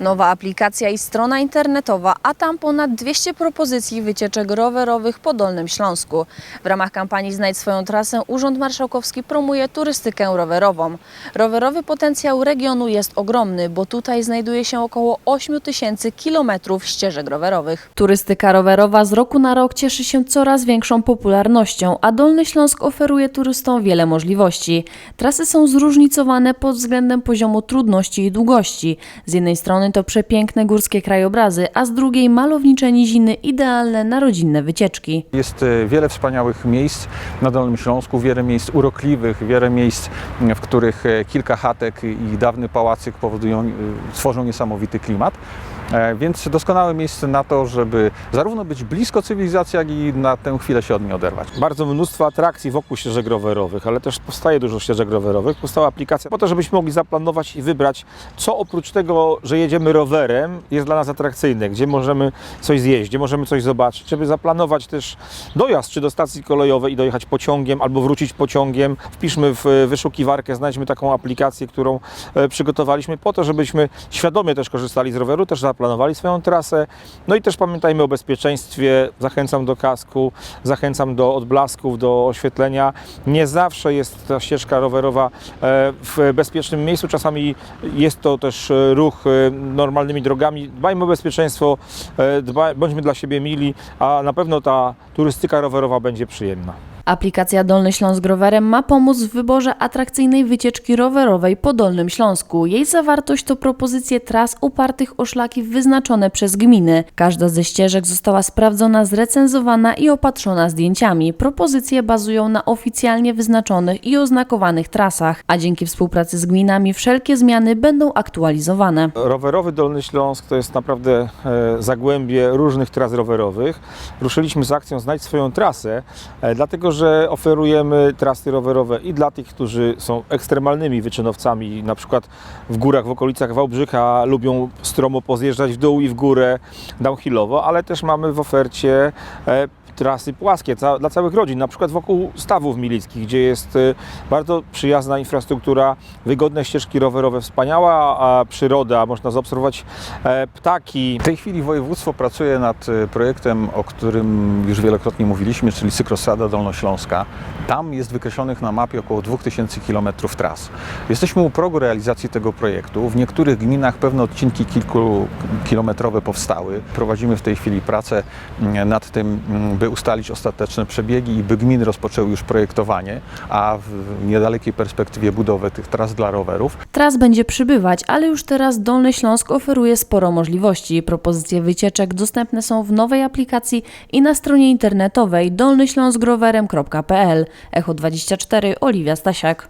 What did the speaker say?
Nowa aplikacja i strona internetowa, a tam ponad 200 propozycji wycieczek rowerowych po Dolnym Śląsku. W ramach kampanii Znajdź swoją trasę Urząd Marszałkowski promuje turystykę rowerową. Rowerowy potencjał regionu jest ogromny, bo tutaj znajduje się około 8 tysięcy kilometrów ścieżek rowerowych. Turystyka rowerowa z roku na rok cieszy się coraz większą popularnością, a Dolny Śląsk oferuje turystom wiele możliwości. Trasy są zróżnicowane pod względem poziomu trudności i długości. Z jednej strony to przepiękne górskie krajobrazy, a z drugiej malownicze niziny idealne na rodzinne wycieczki. Jest e, wiele wspaniałych miejsc na Dolnym Śląsku, wiele miejsc urokliwych, wiele miejsc, w których e, kilka chatek i dawny pałacyk powodują, e, tworzą niesamowity klimat. E, Więc doskonałe miejsce na to, żeby zarówno być blisko cywilizacji, jak i na tę chwilę się od niej oderwać. bardzo mnóstwo atrakcji wokół ścieżek rowerowych, ale też powstaje dużo ścieżek rowerowych. Powstała aplikacja po to, żebyśmy mogli zaplanować i wybrać, co oprócz tego, że jedziemy rowerem, jest dla nas atrakcyjne, gdzie możemy coś zjeść, gdzie możemy coś zobaczyć, żeby zaplanować też dojazd czy do stacji kolejowej i dojechać pociągiem albo wrócić pociągiem. Wpiszmy w e, wyszukiwarkę, znajdźmy taką aplikację, którą e, przygotowaliśmy po to, żebyśmy świadomie też korzystali z roweru, też zaplanowali swoją trasę. No i też pamiętajmy o bezpieczeństwie. Zachęcam do kasku, zachęcam do odblasków, do oświetlenia. Nie zawsze jest ta ścieżka rowerowa e, w bezpiecznym miejscu. Czasami jest to też e, ruch e, normalnymi drogami. Dbajmy o bezpieczeństwo, dbaj, bądźmy dla siebie mili, a na pewno ta turystyka rowerowa będzie przyjemna. Aplikacja Dolny Śląsk Rowerem ma pomóc w wyborze atrakcyjnej wycieczki rowerowej po Dolnym Śląsku. Jej zawartość to propozycje tras opartych o szlaki wyznaczone przez gminy. Każda ze ścieżek została sprawdzona, zrecenzowana i opatrzona zdjęciami. Propozycje bazują na oficjalnie wyznaczonych i oznakowanych trasach, a dzięki współpracy z gminami wszelkie zmiany będą aktualizowane. Rowerowy Dolny Śląsk to jest naprawdę e, zagłębie różnych tras rowerowych. Ruszyliśmy z akcją Znajdź swoją trasę, e, dlatego że oferujemy trasy rowerowe i dla tych, którzy są ekstremalnymi wyczynowcami, na przykład w górach w okolicach Wałbrzycha lubią stromo pozjeżdżać w dół i w górę downhillowo, ale też mamy w ofercie e, trasy płaskie ca- dla całych rodzin, na przykład wokół stawów milickich, gdzie jest e, bardzo przyjazna infrastruktura, wygodne ścieżki rowerowe, wspaniała przyroda, można zaobserwować e, ptaki. W tej chwili województwo pracuje nad e, projektem, o którym już wielokrotnie mówiliśmy, czyli Cykrosada Dolnośląska. Tam jest wykreślonych na mapie około 2000 km tras. Jesteśmy u progu realizacji tego projektu. W niektórych gminach pewne odcinki kilkukilometrowe powstały. Prowadzimy w tej chwili pracę mm, nad tym, mm, by ustalić ostateczne przebiegi i by gminy rozpoczęły już projektowanie, a w niedalekiej perspektywie budowę tych tras dla rowerów. Tras będzie przybywać, ale już teraz Dolny Śląsk oferuje sporo możliwości. Propozycje wycieczek dostępne są w nowej aplikacji i na stronie internetowej dolnyśląskrowerem.pl. Echo 24, Oliwia Stasiak.